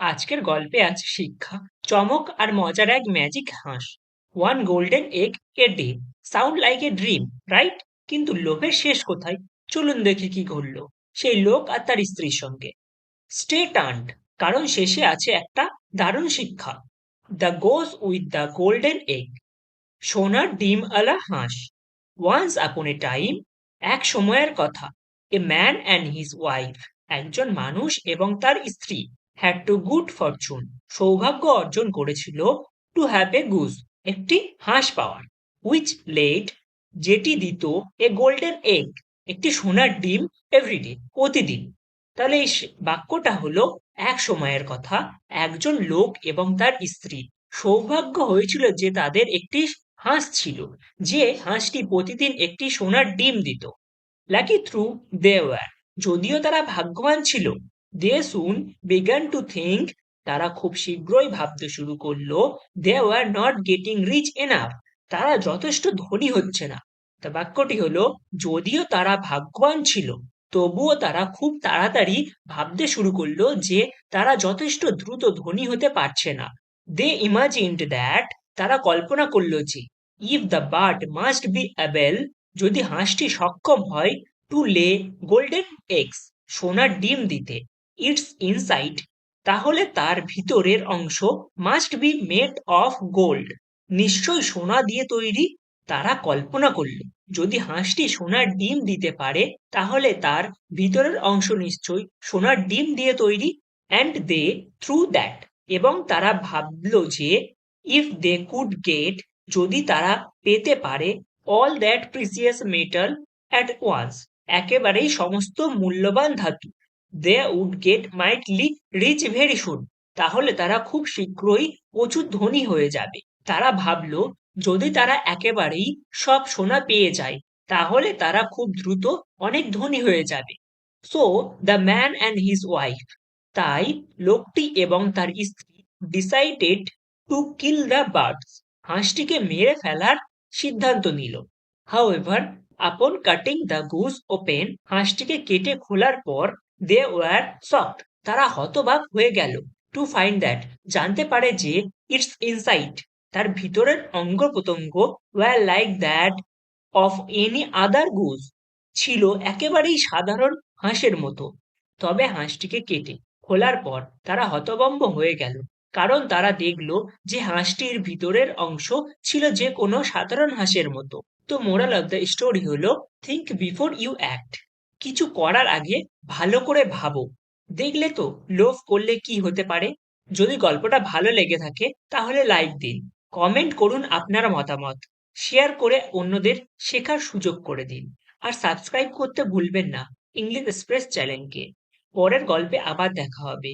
আজকের গল্পে আছে শিক্ষা, চমক আর মজার এক ম্যাজিক হাঁস। One golden egg a day sound like a dream right কিন্তু লোভের শেষ কোথায়? চলুন দেখি কি ঘটলো। সেই লোক আর তার স্ত্রীর সঙ্গে। স্টে টার্নড কারণ শেষে আছে একটা দারুণ শিক্ষা। The goose with the golden egg সোনার ডিম আলা হাঁস। ওয়ান্স আপন এ টাইম এক সময়ের কথা। A man and his wife একজন মানুষ এবং তার স্ত্রী। হ্যাড টু গুড ফরচুন সৌভাগ্য অর্জন করেছিল টু হ্যাভ এ গুজ একটি হাঁস পাওয়ার উইচ লেড যেটি দিত এ গোল্ডেন এগ একটি সোনার ডিম এভরিডে প্রতিদিন। তাহলে এই বাক্যটা হলো, এক সময়ের কথা, একজন লোক এবং তার স্ত্রী। সৌভাগ্য হয়েছিল যে তাদের একটি হাঁস ছিল, যে হাঁসটি প্রতিদিন একটি সোনার ডিম দিত। লাকি থ্রু দে ওয়ার যদিও তারা ভাগ্যবান ছিল। They soon began to think তারা খুব শীঘ্রই ভাবতে শুরু করল they were not getting rich enough তারা যথেষ্ট ধনী হচ্ছে না। তা বাক্যটি হলো, যদিও তারা ভাগ্যবান ছিল, তবুও তারা খুব তাড়াতাড়ি ভাবতে শুরু করল যে তারা যথেষ্ট দ্রুত ধনী হতে পারছে না। দে ইমাজিনড দ্যাট তারা কল্পনা করল যে if the bird must be able যদি হাঁসটি সক্ষম হয় টু লে গোল্ডেন এগস সোনার ডিম দিতে। ইটস ইনসাইড তাহলে তার ভিতরের অংশ must be made of gold নিশ্চয়ই সোনা দিয়ে তৈরি, তারা কল্পনা করল। যদি হাঁসটি সোনার ডিম দিতে পারে, তাহলে তার ভিতরের অংশ নিশ্চয়ই সোনার ডিম দিয়ে তৈরি। অ্যান্ড দে থ্রু দ্যাট এবং তারা ভাবলো যে ইফ দে কুড গেট যদি তারা পেতে পারে all that precious metal at once একেবারেই সমস্ত মূল্যবান ধাতু। They would get mightily rich very soon তাহলে তারা খুব শীঘ্রই প্রচুর ধনী হয়ে যাবে। তারা ভাবলো, যদি তারা একেবারেই সব সোনা পেয়ে যায়, তাহলে তারা খুব দ্রুত অনেক ধনী হয়ে যাবে। So the man and his wife তাই লোকটি এবং তার স্ত্রী decided to kill the birds হাঁসটিকে মেরে ফেলার সিদ্ধান্ত নিল। However upon cutting the goose open হাঁসটিকে কেটে খোলার পর দে ওয়ার শকড তারা হতবাক হয়ে গেল। টু ফাইন্ড দ্যাট জানতে পারে যে ইটস ইনসাইট তার ভিতরের অঙ্গ প্রত্যঙ্গ were like that of any other goose ছিল একেবারেই সাধারণ হাঁসের মতো। তবে হাঁসটিকে কেটে খোলার পর তারা হতবম্ব হয়ে গেল। কারণ তারা দেখল যে হাঁসটির ভিতরের অংশ ছিল যে কোনো সাধারণ হাঁসের মতো। তো মোরাল অফ দ্য স্টোরি হলো থিঙ্ক বিফোর ইউ অ্যাক্ট কিছু করার আগে ভালো করে ভাবো। দেখলে তো লোভ করলে কি হতে পারে? যদি গল্পটা ভালো লেগে থাকে, তাহলে লাইক দিন। কমেন্ট করুন আপনার মতামত। শেয়ার করে অন্যদের শেখার সুযোগ করে দিন। আর সাবস্ক্রাইব করতে ভুলবেন না। ইংলিশ এক্সপ্রেস চ্যানেলকে পরের গল্পে আবার দেখা হবে।